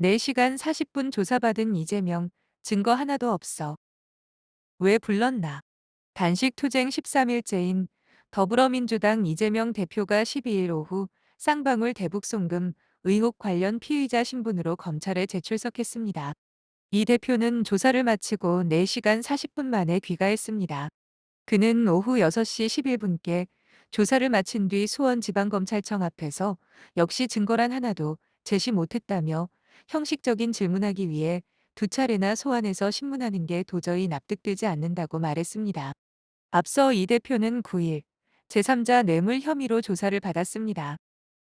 4시간 40분 조사받은 이재명, 증거 하나도 없어. 왜 불렀나? 단식 투쟁 13일째인 더불어민주당 이재명 대표가 12일 오후 쌍방울 대북 송금 의혹 관련 피의자 신분으로 검찰에 재출석했습니다. 이 대표는 조사를 마치고 4시간 40분 만에 귀가했습니다. 그는 오후 6시 11분께 조사를 마친 뒤 수원지방검찰청 앞에서 역시 증거란 하나도 제시 못했다며 형식적인 질문하기 위해 두 차례나 소환해서 신문하는 게 도저히 납득되지 않는다고 말했습니다. 앞서 이 대표는 9일 제3자 뇌물 혐의로 조사를 받았습니다.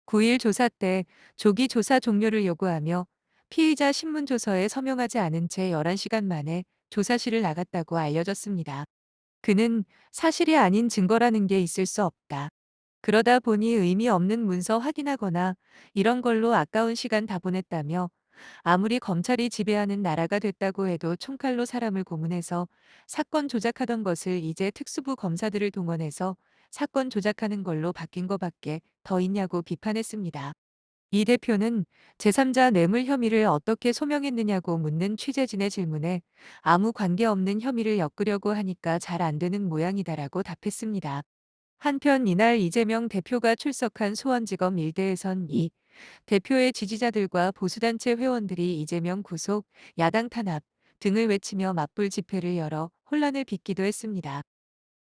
9일 조사 때 조기 조사 종료를 요구하며 피의자 신문조서에 서명하지 않은 채 11시간 만에 조사실을 나갔다고 알려졌습니다. 그는 사실이 아닌 증거라는 게 있을 수 없다. 그러다 보니 의미 없는 문서 확인하거나 이런 걸로 아까운 시간 다 보냈다며 아무리 검찰이 지배하는 나라가 됐다고 해도 총칼로 사람을 고문해서 사건 조작하던 것을 이제 특수부 검사들을 동원해서 사건 조작하는 걸로 바뀐 거밖에 더 있냐고 비판했습니다. 이 대표는 제3자 뇌물 혐의를 어떻게 소명했느냐고 묻는 취재진의 질문에 아무 관계없는 혐의를 엮으려고 하니까 잘 안 되는 모양이다라고 답했습니다. 한편 이날 이재명 대표가 출석한 수원지검 일대에선 이 대표의 지지자들과 보수단체 회원들이 이재명 구속, 야당 탄압 등을 외치며 맞불 집회를 열어 혼란을 빚기도 했습니다.